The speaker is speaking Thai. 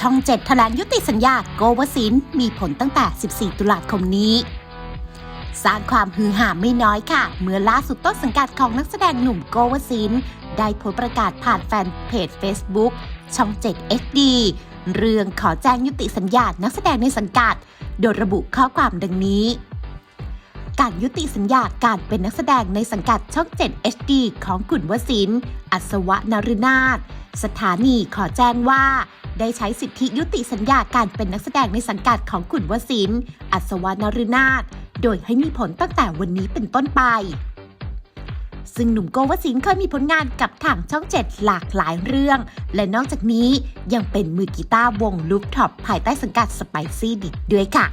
ช่อง 7 แถลงยุติสัญญาโกวสินทร์มีผลตั้งแต่ 14 ตุลาคมนี้ สร้างความฮือหาไม่น้อยค่ะ เมื่อล่าสุดต้นสังกัดของนักแสดงหนุ่มโกวสินทร์ได้โพสประกาศผ่านแฟนเพจ Facebook ช่อง 7 HD เรื่องขอแจ้งยุติสัญญานักแสดงในสังกัด โดยระบุข้อความดังนี้ การยุติสัญญาการเป็นนักแสดงในสังกัดช่อง 7 HD ของขุนวสิน อัศวนารุนาถ สถานีขอแจ้งว่า ได้ใช้สิทธิยุติสัญญาการเป็นนักแสดงในสังกัดของขุนวสิน อัศวนรุนาถโดยให้มีผลตั้งแต่วันนี้เป็นต้นไป ซึ่งหนุ่มโกวสินเคยมีผลงานกับทางช่อง7หลากหลายเรื่อง และนอกจากนี้ยังเป็นมือกีตาร์วงลูฟท็อปภายใต้สังกัดสไปซี่ดิดด้วยค่ะ